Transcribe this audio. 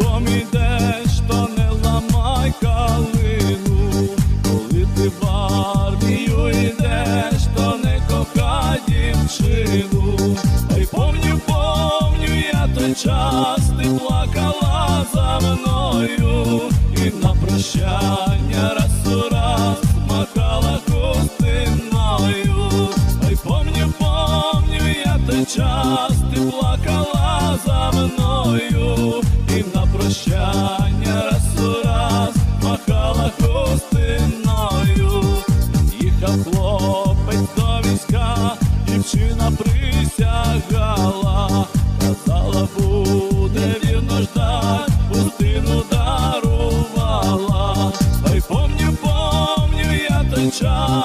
Дом ідеш, то не ламай калину, коли ти в армію йдеш, то не кохай дівчину, ай й помню, помню я той час, ти плакала за мною, і на прощання раз у раз махала кустиною, а й помню, помню я той час, ти плакала за мною тобою, і на прощання раз у раз махала хустиною, їхав хлопець до війська, дівчина присягала, казала, буде вірно ждать, пустину дарувала, Ай помню, помню я той час.